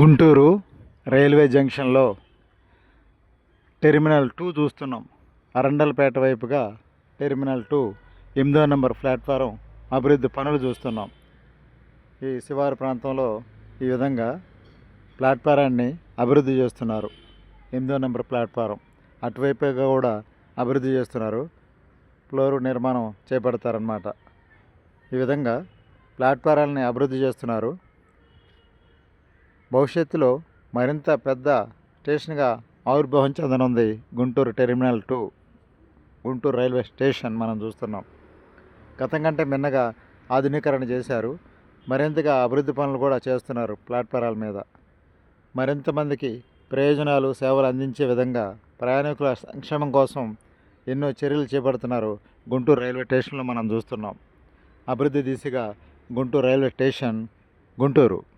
Guntur railway జంక్షన్లో terminal two చూస్తున్నాం. అరండల్పేట వైపుగా టెర్మినల్ టూ ఎనిమిదో నెంబర్ ప్లాట్ఫారం అభివృద్ధి పనులు చూస్తున్నాం. ఈ శివారు ప్రాంతంలో ఈ విధంగా ప్లాట్ఫారాన్ని అభివృద్ధి చేస్తున్నారు. ఎనిమిదో నెంబర్ ప్లాట్ఫారం అటువైపుగా కూడా అభివృద్ధి చేస్తున్నారు. ఫ్లోర్ నిర్మాణం చేపడతారన్నమాట. ఈ విధంగా ప్లాట్ఫారాలని అభివృద్ధి చేస్తున్నారు. భవిష్యత్తులో మరింత పెద్ద స్టేషన్గా ఆవిర్భావం చెందనుంది Guntur terminal two Guntur railway station మనం చూస్తున్నాం. గతం కంటే మిన్నగా ఆధునీకరణ చేశారు. మరింతగా అభివృద్ధి పనులు కూడా చేస్తున్నారు ప్లాట్ఫారాల మీద. మరింతమందికి ప్రయోజనాలు సేవలు అందించే విధంగా ప్రయాణికుల సంక్షేమం కోసం ఎన్నో చర్యలు చేపడుతున్నారు గుంటూరు రైల్వే స్టేషన్లో మనం చూస్తున్నాం. అభివృద్ధి దిశగా గుంటూరు రైల్వే స్టేషన్ గుంటూరు.